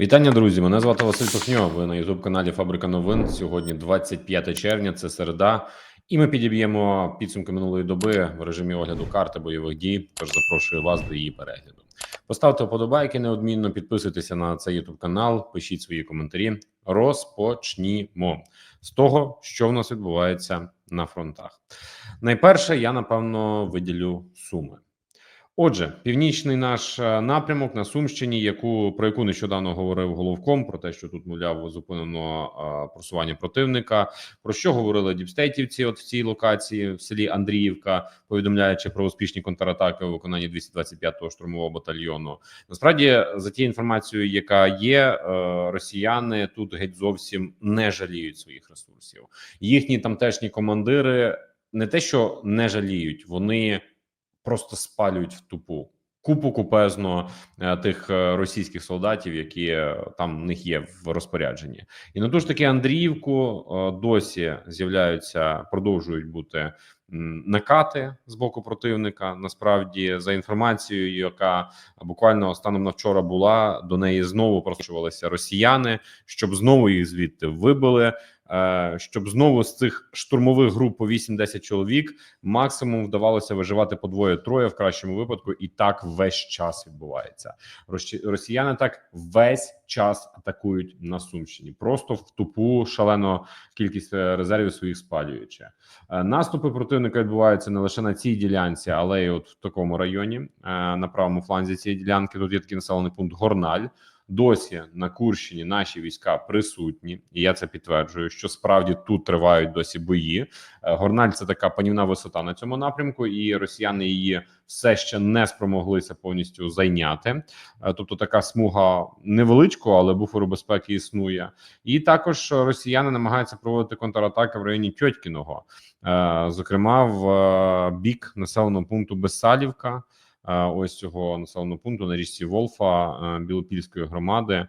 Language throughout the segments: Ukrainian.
Вітання, друзі! Мене звати Василь Пихньо. Ви на youtube каналі Фабрика новин. Сьогодні 25 червня, це середа, і ми підіб'ємо підсумки минулої доби в режимі огляду карти бойових дій. Тож запрошую вас до її перегляду. Поставте вподобайки неодмінно, підписуйтеся на цей youtube канал, пишіть свої коментарі. Розпочнімо з того, що в нас відбувається на фронтах. Найперше, я напевно виділю суми. Отже, північний наш е, напрямок на Сумщині, яку про яку нещодавно говорив головком, про те, що тут мовляв зупинено е, просування противника. Про що говорили діпстейтівці? От в цій локації в селі Андріївка, повідомляючи про успішні контратаки у виконанні 225-го штурмового батальйону. Насправді, за тією інформацією, яка є, е, росіяни тут геть зовсім не жаліють своїх ресурсів. Їхні тамтешні командири не те, що не жаліють, вони просто спалюють в тупу купу купезно е, тих е, російських солдатів, які е, там в них є в розпорядженні, і на ту ж таки Андріївку досі з'являються, продовжують бути накати з боку противника. Насправді, за інформацією, яка буквально станом на вчора була, до неї знову просувалися росіяни, щоб знову їх звідти вибили. Е, щоб знову з цих штурмових груп по 8-10 чоловік максимум вдавалося виживати по двоє-троє в кращому випадку, і так весь час відбувається. Росіяни так весь час атакують на Сумщині, просто в тупу шалену кількість е, резервів своїх спалюючи. Е, наступи противника відбуваються не лише на цій ділянці, але й от в такому районі на правому фланзі цієї ділянки. Тут є такий населений пункт Горналь. Досі на Курщині наші війська присутні, і я це підтверджую, що справді тут тривають досі бої. Е, Горналь це така панівна висота на цьому напрямку, і росіяни її все ще не спромоглися повністю зайняти. Е, тобто така смуга невеличкого, але буферу безпеки існує. І також росіяни намагаються проводити контратаки в районі Тьотькіного, е, зокрема в бік населеного пункту Бесалівка ось цього населеного пункту на річці Волфа Білопільської громади.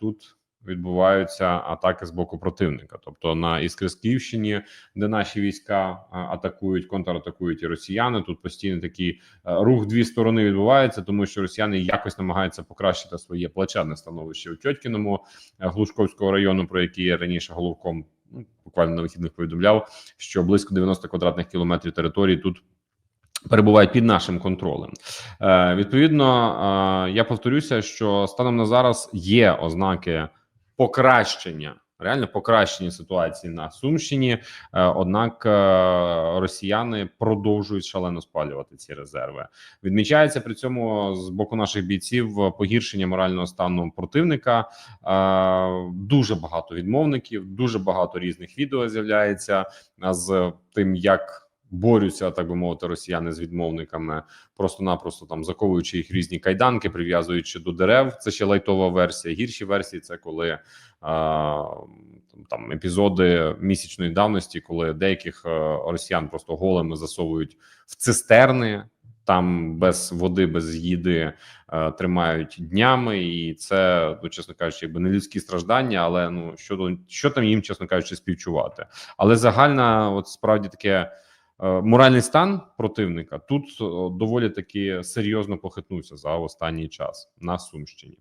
Тут відбуваються атаки з боку противника, тобто на Іскрисківщині, де наші війська атакують, контратакують і росіяни. Тут постійно такий рух дві сторони відбувається, тому що росіяни якось намагаються покращити своє плачевне становище у Тьоткіному Глушковського району, про який я раніше головком ну, буквально на вихідних повідомляв, що близько 90 квадратних кілометрів території тут перебувають під нашим контролем. Е, Відповідно, е, я повторюся, що станом на зараз є ознаки покращення. Реально покращення ситуації на Сумщині, е, однак е, росіяни продовжують шалено спалювати ці резерви. Відмічається при цьому з боку наших бійців погіршення морального стану противника. Е, дуже багато відмовників, дуже багато різних відео з'являється з тим, як борються, так би мовити, росіяни з відмовниками, просто-напросто там заковуючи їх різні кайданки, прив'язуючи до дерев. Це ще лайтова версія. Гірші версії це коли а, там епізоди місячної давності, коли деяких росіян просто голими засовують в цистерни. Там без води, без їди е, тримають днями, і це ну, чесно кажучи, якби не людські страждання, але ну що що там їм, чесно кажучи, співчувати. Але загальна, от справді таке Е, моральний стан противника тут е, доволі таки серйозно похитнувся за останній час на Сумщині.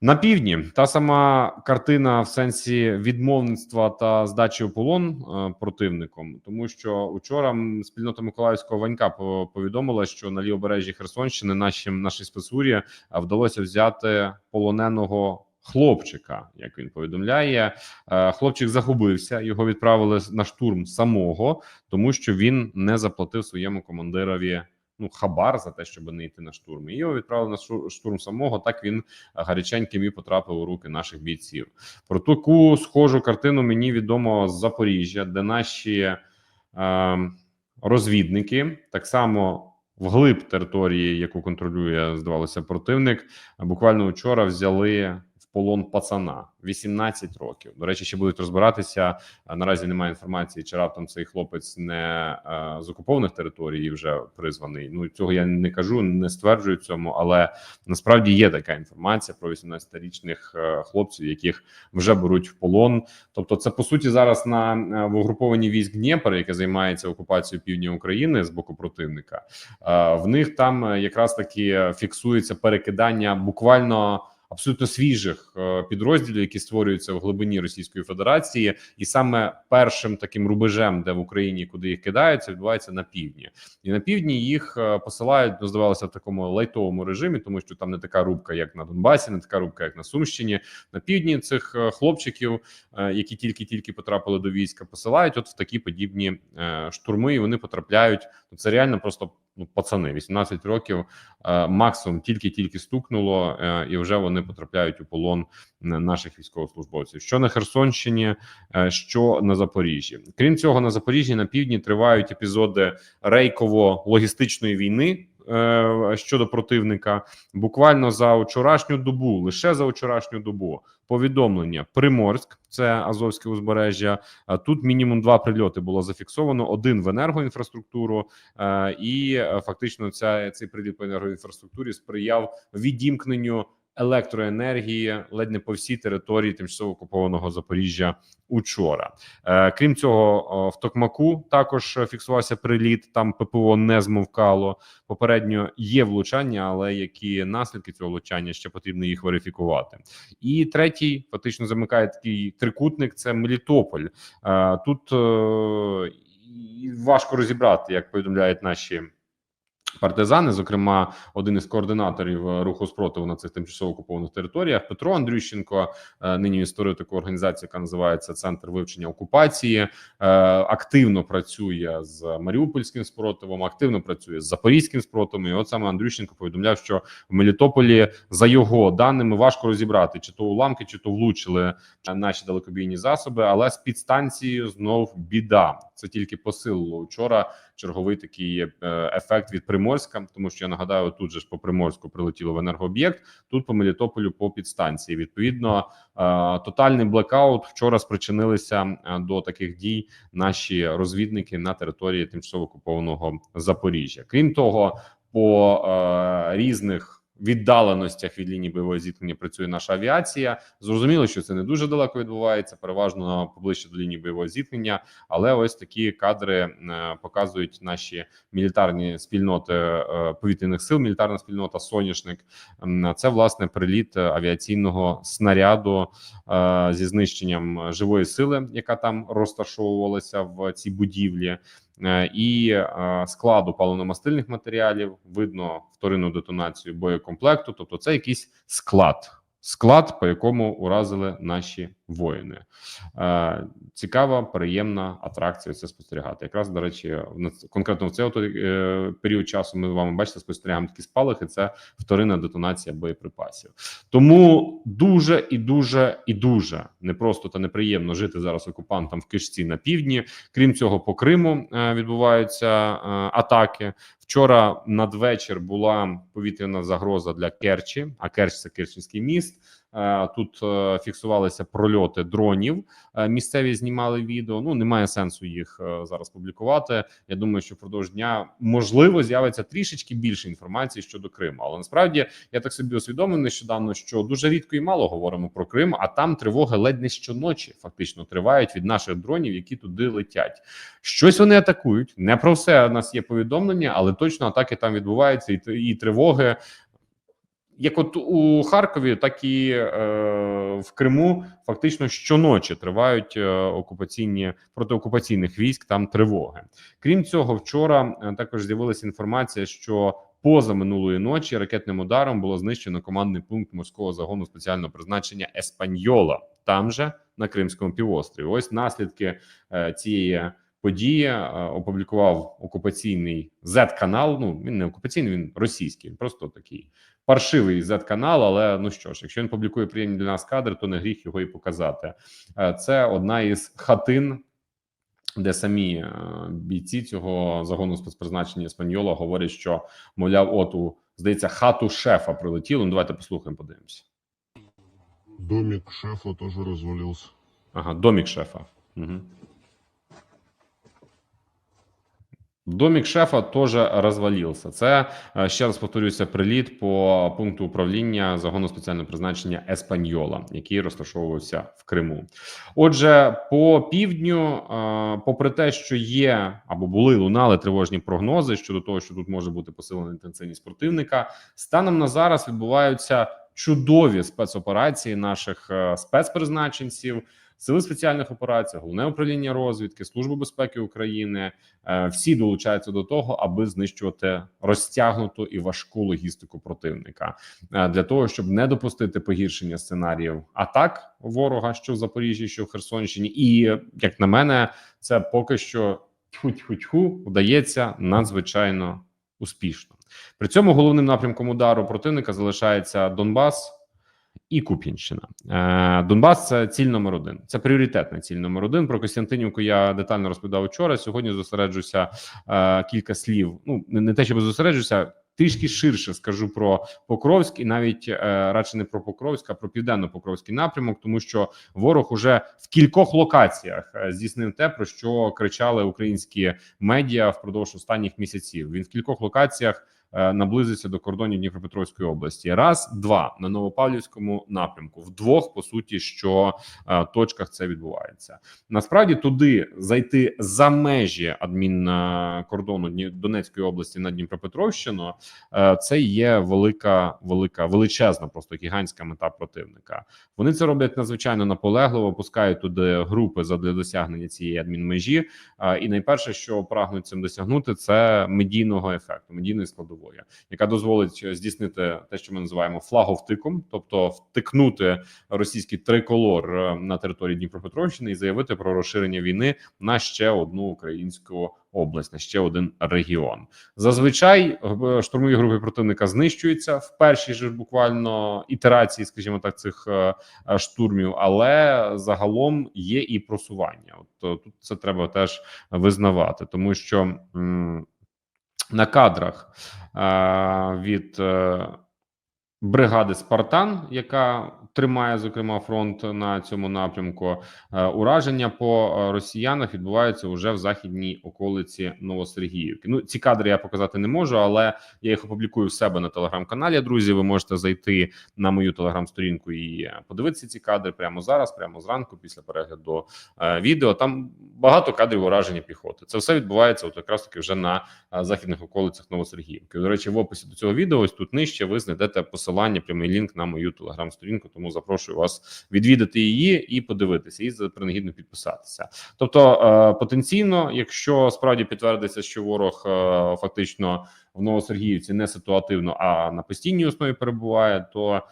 На півдні та сама картина в сенсі відмовництва та здачі у полон е, противником, тому що учора спільнота Миколаївського ванька повідомила, що на лівобережжі Херсонщини нашим нашій спецурі вдалося взяти полоненого хлопчика, як він повідомляє, е, хлопчик загубився. Його відправили на штурм самого, тому що він не заплатив своєму командирові. Ну, хабар за те, щоб не йти на штурм. Його відправили на штурм самого. Так він гаряченьким і потрапив у руки наших бійців. Про таку схожу картину мені відомо з Запоріжжя, де наші е, розвідники так само вглиб території, яку контролює, здавалося, противник. Буквально вчора взяли полон пацана 18 років. До речі, ще будуть розбиратися. Наразі немає інформації, чи раптом цей хлопець не е, з окупованих територій вже призваний. Ну цього я не кажу, не стверджую цьому, але насправді є така інформація про 18-річних е, хлопців, яких вже беруть в полон. Тобто, це по суті зараз на е, в угрупованні військ Дніпр, яке займається окупацією півдня України з боку противника. В них там якраз таки фіксується перекидання буквально абсолютно свіжих е, підрозділів, які створюються в глибині Російської Федерації, і саме першим таким рубежем, де в Україні куди їх кидаються, відбувається на півдні, і на півдні їх е, посилають ну, здавалося в такому лайтовому режимі, тому що там не така рубка, як на Донбасі, не така рубка, як на Сумщині. На півдні цих е, хлопчиків, які тільки-тільки потрапили до війська, посилають от в такі подібні штурми, і вони потрапляють. Ну це реально просто ну пацани, 18 років максимум тільки-тільки стукнуло, і вже вони потрапляють у полон наших військовослужбовців. Що на Херсонщині, е, що на Запоріжжі. Крім цього, на Запоріжжі на півдні тривають епізоди рейково-логістичної війни. е, Щодо противника, буквально за вчорашню добу, лише за вчорашню добу, повідомлення Приморськ, це Азовське узбережжя. а Тут мінімум два прильоти було зафіксовано: один в енергоінфраструктуру, е, і е, фактично ця цей приліт по енергоінфраструктурі сприяв відімкненню електроенергії ледь не по всій території тимчасово окупованого Запоріжжя учора. Е, Крім цього, в Токмаку також фіксувався приліт. Там ППО не змовкало. Попередньо є влучання, але які наслідки цього влучання ще потрібно їх верифікувати. І третій фактично замикає такий трикутник. Це Мелітополь. Е, Тут е, важко розібрати, як повідомляють наші. Партизани, зокрема, один із координаторів е, руху спротиву на цих тимчасово окупованих територіях, Петро Андрющенко, е, нині він створив таку організацію, яка називається Центр вивчення окупації. е, Активно працює з маріупольським спротивом, активно працює з запорізьким спротивом. І от саме Андрющенко повідомляв, що в Мелітополі, за його даними, важко розібрати, чи то уламки, чи то влучили наші далекобійні засоби, але з підстанцією знов біда. Це тільки посилило вчора черговий такий е, ефект від Приморська, тому що я нагадаю, тут же ж по Приморську прилетіло в енергооб'єкт, тут по Мелітополю по підстанції. Відповідно, е, тотальний блекаут вчора спричинилися е, до таких дій наші розвідники на території тимчасово окупованого Запоріжжя. Крім того, по різних віддаленостях від лінії бойового зіткнення працює наша авіація. Зрозуміло, що це не дуже далеко відбувається, переважно поближче до лінії бойового зіткнення. Але ось такі кадри е, показують наші мілітарні спільноти е, повітряних сил, мілітарна спільнота Соняшник. Це власне приліт авіаційного снаряду е, зі знищенням живої сили, яка там розташовувалася в цій будівлі. Е, І е, складу паливно-мастильних матеріалів видно вторинну детонацію боєкомплекту. Тобто, це якийсь склад, склад, по якому уразили наші воїни. Е, Цікава, приємна атракція це спостерігати. Якраз до речі, конкретно в цей е, період часу ми вами бачите, спостерігаємо такі спалахи. Це вторинна детонація боєприпасів. Тому дуже і дуже і дуже непросто та неприємно жити зараз окупантам в кишці на півдні. Крім цього, по Криму е, відбуваються е, атаки. Вчора надвечір була повітряна загроза для Керчі. А Керч це Керченський міст. Е, Тут е, фіксувалися прольоти дронів. Е, Місцеві знімали відео. Ну немає сенсу їх зараз публікувати. Я думаю, що впродовж дня можливо з'явиться трішечки більше інформації щодо Криму. Але насправді я так собі усвідомив нещодавно, що дуже рідко і мало говоримо про Крим, а там тривоги ледь не щоночі фактично тривають від наших дронів, які туди летять. Щось вони атакують. Не про все у нас є повідомлення, але точно атаки там відбуваються, і, і тривоги. Як от у Харкові, так і е, в Криму фактично щоночі тривають е, окупаційні проти окупаційних військ. Там тривоги. Крім цього, вчора е, також з'явилася інформація, що поза минулої ночі ракетним ударом було знищено командний пункт морського загону спеціального призначення Еспаньола, там же на Кримському півострові. Ось наслідки е, цієї події е, опублікував окупаційний Z-канал. Ну він не окупаційний, він російський, він просто такий паршивий Z-канал. Але ну що ж, якщо він публікує приємні для нас кадри, то не гріх його і показати. Е, Це одна із хатин. Де самі е, бійці цього загону спецпризначення Еспаньола говорять, що мовляв, от у здається, хату шефа прилетіло. Ну давайте послухаємо, подивимося. Домик шефа тоже развалился. Ага, домік шефа. Угу. Домік шефа теж розвалився. Це е, ще раз повторюся, приліт по пункту управління загону спеціального призначення Еспаньола, який розташовувався в Криму. Отже, по півдню, е, попри те, що є або були лунали тривожні прогнози щодо того, що тут може бути посилена інтенсивність противника, станом на зараз відбуваються чудові спецоперації наших е, спецпризначенців, сили спеціальних операцій, головне управління розвідки, служби безпеки України. Е, Всі долучаються до того, аби знищувати розтягнуту і важку логістику противника е, для того, щоб не допустити погіршення сценаріїв атак ворога, що в Запоріжжі, що в Херсонщині, і як на мене, це поки що тьху-тьху-тьху вдається надзвичайно успішно. При цьому головним напрямком удару противника залишається Донбас і Куп'янщина. Е, Донбас це ціль номер один. Це пріоритетна ціль номер один. Про Костянтинівку я детально розповідав вчора. Сьогодні зосереджуся е, кілька слів. Ну не, те, щоб зосереджуся. Трішки ширше скажу про Покровськ і навіть е, радше не про Покровськ, а про південно-покровський напрямок, тому що ворог уже в кількох локаціях е, здійснив те, про що кричали українські медіа впродовж останніх місяців. Він в кількох локаціях наблизиться до кордонів Дніпропетровської області. Раз, два на Новопавлівському напрямку. В двох по суті, що е, точках це відбувається. Насправді туди зайти за межі адмінкордону Дні- Донецької області на Дніпропетровщину. е, Це є велика, велика, величезна, просто гігантська мета противника. Вони це роблять надзвичайно наполегливо, пускають туди групи задля досягнення цієї адмінмежі. І найперше, що прагнуть цим досягнути, це медійного ефекту, медійної складової, яка дозволить здійснити те, що ми називаємо флаговтиком, тобто втикнути російський триколор е, на території Дніпропетровщини і заявити про розширення війни на ще одну українську область, на ще один регіон. Зазвичай е, штурмові групи противника знищуються в першій же буквально ітерації, скажімо так, цих е, е, штурмів, але загалом є і просування. От е, тут це треба теж визнавати, тому що на кадрах е, від е, бригади Спартан, яка тримає зокрема фронт на цьому напрямку, е, ураження по е, росіянах відбуваються вже в західній околиці Новосергіївки. Ну ці кадри я показати не можу, але я їх опублікую в себе на телеграм-каналі. Друзі, ви можете зайти на мою телеграм-сторінку і е, подивитися ці кадри прямо зараз, прямо зранку, після перегляду відео. Там багато кадрів ураження піхоти. Це все відбувається от якраз таки вже на західних околицях Новосергіївки. До речі, в описі до цього відео ось тут нижче ви знайдете посилання, прямий лінк на мою телеграм-сторінку. Тому запрошую вас відвідати її і подивитися, і принагідно підписатися. Тобто, е, потенційно, якщо справді підтвердиться, що ворог е, фактично в Новосергіївці не ситуативно, а на постійній основі перебуває, то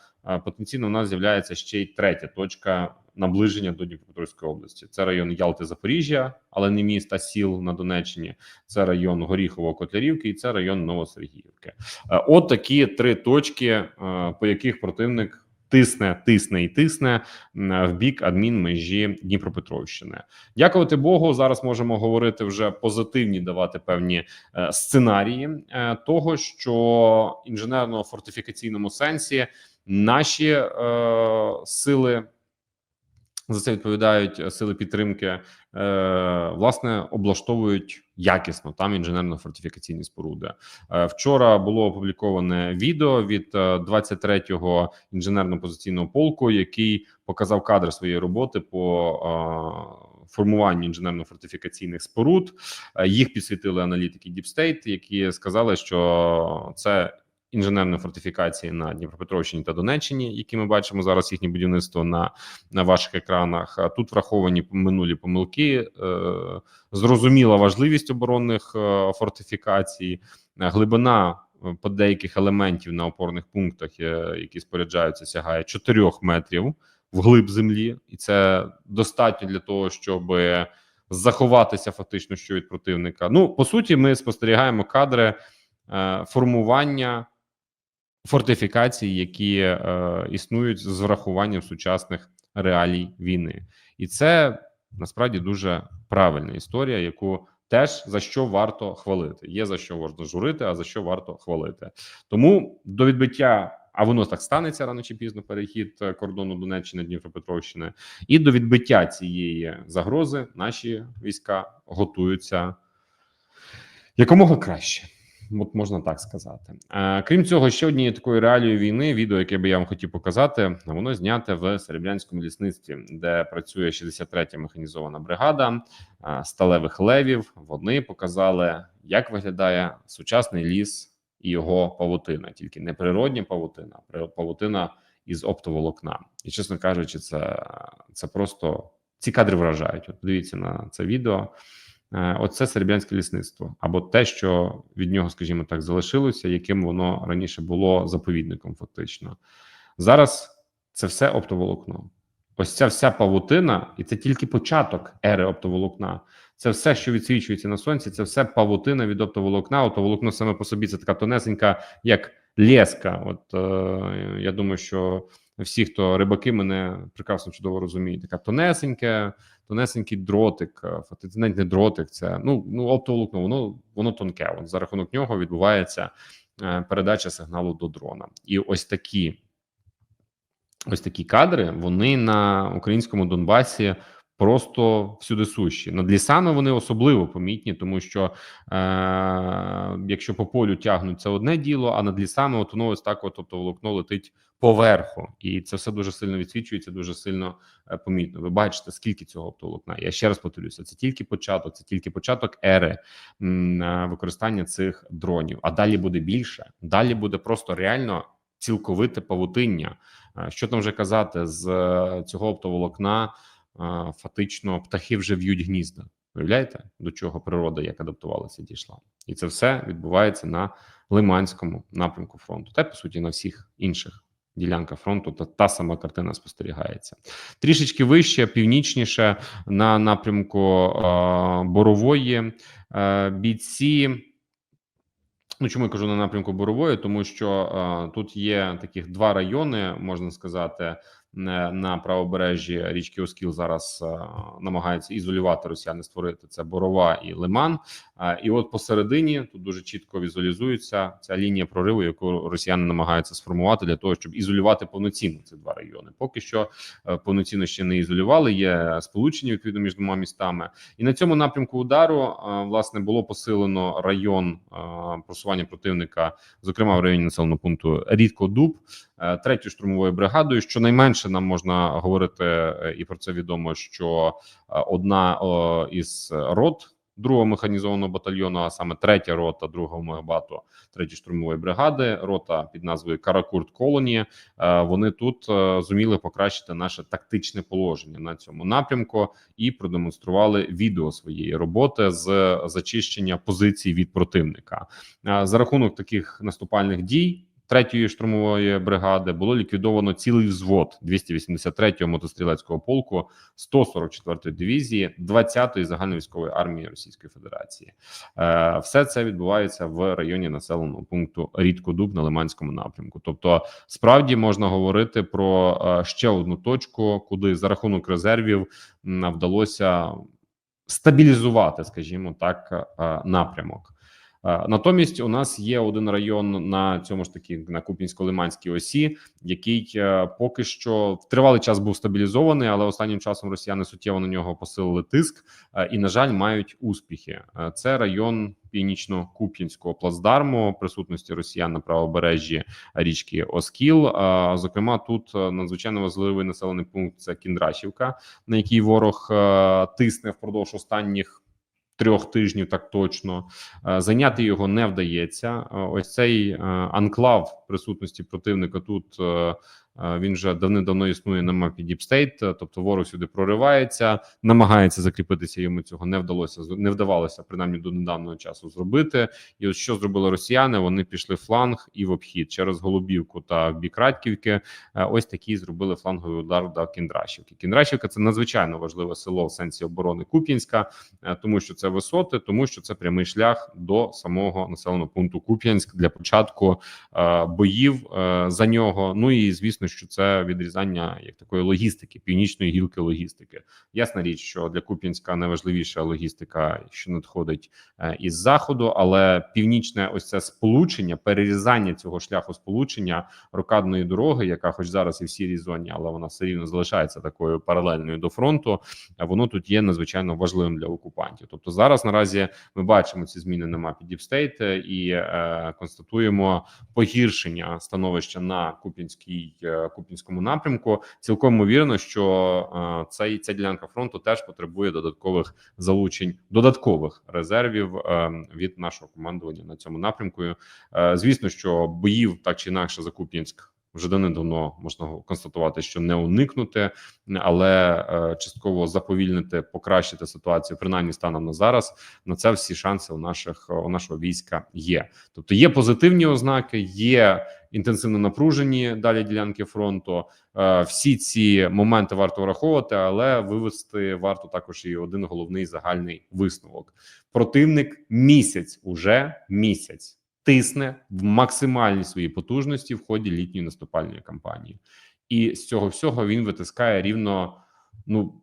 потенційно у нас з'являється ще й третя точка наближення до Дніпропетровської області. Це район Ялти Запоріжжя, але не міст, а сіл на Донеччині. Це район Горіхово Котлярівки і це район Новосергіївки. Е, От такі три точки, е, по яких противник. Тисне, тисне і тисне в бік адмінмежі Дніпропетровщини. Дякувати Богу. Зараз можемо говорити вже позитивні, давати певні е, сценарії того, що інженерно-фортифікаційному сенсі наші е, сили за це відповідають е, сили підтримки, е, власне, облаштовують якісно там інженерно-фортифікаційні споруди. Е, вчора було опубліковане відео від е, 23-го інженерно-позиційного полку, який показав кадри своєї роботи по е, формуванню інженерно-фортифікаційних споруд. Е, Їх підсвітили аналітики Deep State, які сказали, що це інженерні фортифікації на Дніпропетровщині та Донеччині, які ми бачимо зараз їхнє будівництво на, на ваших екранах. Тут враховані минулі помилки, е, зрозуміла важливість оборонних е, фортифікацій, е, глибина. По деяких елементів на опорних пунктах, які споряджаються, сягає 4 метрів вглиб землі, і це достатньо для того, щоб заховатися фактично що від противника. Ну по суті, ми спостерігаємо кадри формування фортифікацій, які е, існують з врахуванням сучасних реалій війни, і це насправді дуже правильна історія, яку теж за що варто хвалити. Є за що можна журити, а за що варто хвалити. Тому до відбиття. А воно так станеться рано чи пізно перехід е, кордону Донеччини Дніпропетровщини, і до відбиття цієї загрози наші війська готуються якомога краще. От можна так сказати. Е, крім цього, ще однією такою реалією війни, відео, яке би я вам хотів показати, воно зняте в Серебрянському лісництві, де працює 63-я механізована бригада е, сталевих левів. Вони показали, як виглядає сучасний ліс і його павутина, тільки не природня павутина, а павутина із оптоволокна. І чесно кажучи, це, це просто ці кадри вражають. От дивіться на це відео. Е, Оце серебрянське лісництво, або те, що від нього, скажімо так, залишилося, яким воно раніше було заповідником. Фактично зараз це все оптоволокно. Ось ця вся павутина, і це тільки початок ери оптоволокна. Це все, що відсвічується на сонці, це все павутина від оптоволокна. Оптоволокно саме по собі це така тонесенька, як леска. От е, я думаю, що всі, хто рибаки, мене прекрасно чудово розуміють. Така тонесеньке, тонесенький дротик, е, навіть не дротик, це ну ну оптоволокно, воно воно тонке. От за рахунок нього відбувається е, передача сигналу до дрона. І ось такі ось такі кадри вони на українському Донбасі просто всюди сущі. Над лісами вони особливо помітні, тому що е, якщо по полю тягнуть це одне діло, а над лісами от воно ось так, от, тобто волокно летить поверху, і це все дуже сильно відсвічується, дуже сильно е, помітно. Ви бачите, скільки цього оптоволокна. Я ще раз повторюся, це тільки початок, це тільки початок ери м, е, використання цих дронів. А далі буде більше. Далі буде просто реально цілковите павутиння. Е, Що там вже казати з е, цього оптоволокна? Фактично, птахи вже в'ють гнізда. Уявляєте, до чого природа як адаптувалася, дійшла, і це все відбувається на Лиманському напрямку фронту, та по суті на всіх інших ділянках фронту. Та та сама картина спостерігається трішечки вище, північніше на напрямку е, Борової е, бійці. Ну, чому я кажу на напрямку Борової? Тому що е, тут є таких два райони, можна сказати, на правобережжі річки Оскіл зараз е, намагаються ізолювати росіяни, створити це Борова і Лиман. Е, і от посередині тут дуже чітко візуалізується ця лінія прориву, яку росіяни намагаються сформувати для того, щоб ізолювати повноцінно ці два райони. Поки що е, повноцінно ще не ізолювали. Є сполучення відповідно між двома містами. І на цьому напрямку удару власне було посилено район просування противника, зокрема в районі населеного пункту Рідкодуб, е, третьою штурмовою бригадою. Щонайменше нам можна говорити, е, і про це відомо, що е, одна із рот. Другого механізованого батальйону, а саме третя рота другого мегбату третьої штурмової бригади, рота під назвою Каракурт Колоні. Е, Вони тут зуміли покращити наше тактичне положення на цьому напрямку і продемонстрували відео своєї роботи з зачищення позицій від противника. За рахунок таких наступальних дій. Третьої штурмової бригади було ліквідовано цілий взвод 283-го мотострілецького полку 144-ї дивізії 20-ї загальновійськової армії Російської Федерації. Е, Все це відбувається в районі населеного пункту Рідкодуб на Лиманському напрямку. Тобто, справді можна говорити про е, ще одну точку, куди за рахунок резервів вдалося стабілізувати, скажімо так, е, напрямок. Е, Натомість у нас є один район на цьому ж таки на Куп'янсько-Лиманській осі, який е, поки що в тривалий час був стабілізований, але останнім часом росіяни суттєво на нього посилили тиск е, і, на жаль, мають успіхи. Це район північно-куп'янського плацдарму присутності росіян на правобережжі річки Оскіл. Зокрема, тут надзвичайно важливий населений пункт це Кіндрашівка, на який ворог тисне впродовж останніх. Трьох тижнів так точно Е, зайняти його не вдається. Е, Ось цей е, анклав присутності противника тут він вже давним-давно існує на мапі Deep State, е, тобто ворог сюди проривається, намагається закріпитися. Йому цього не вдалося не вдавалося принаймні до недавнього часу зробити. І от що зробили росіяни? Вони пішли фланг і в обхід через Голубівку та бік Радьківки. Е, Ось такий зробили фланговий удар до Кіндрашівки. Кіндрашівка це надзвичайно важливе село в сенсі оборони Куп'янська, е, тому що це висоти, тому що це прямий шлях до самого населеного пункту Куп'янськ для початку е, боїв е, за нього. Ну і звісно, що це відрізання як такої логістики, північної гілки логістики. Ясна річ, що для Куп'янська найважливіша логістика, що надходить е, із заходу, але північне ось це сполучення, перерізання цього шляху сполучення рокадної дороги, яка, хоч зараз і в сірій зоні, але вона все рівно залишається такою паралельною до фронту. е, Воно тут є надзвичайно важливим для окупантів. Тобто зараз наразі ми бачимо ці зміни на мапі е, і е, констатуємо погіршення становища на Куп'янській е, Куп'янському напрямку. Цілком ймовірно, що е, цей ця ділянка фронту теж потребує додаткових залучень, додаткових резервів е, від нашого командування на цьому напрямку. Звісно, що боїв так чи інакше за Куп'янськ вже давно можна констатувати, що не уникнути, але е, частково заповільнити, покращити ситуацію, принаймні станом на зараз. На це всі шанси у наших у нашого війська є. Тобто є позитивні ознаки, є інтенсивно напружені далі ділянки фронту. Е, Всі ці моменти варто враховувати, але вивести варто також і один головний загальний висновок. Противник місяць уже місяць тисне в максимальній своїй потужності в ході літньої наступальної кампанії, і з цього всього він витискає рівно ну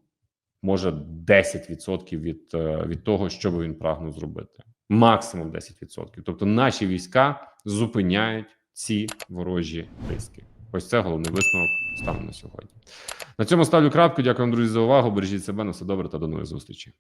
може 10% від, е, від того, що би він прагнув зробити. Максимум 10%. Тобто наші війська зупиняють ці ворожі тиски. Ось це головний висновок станом на сьогодні. На цьому ставлю крапку. Дякую вам, друзі, за увагу. Бережіть себе на все добре та до нових зустрічей.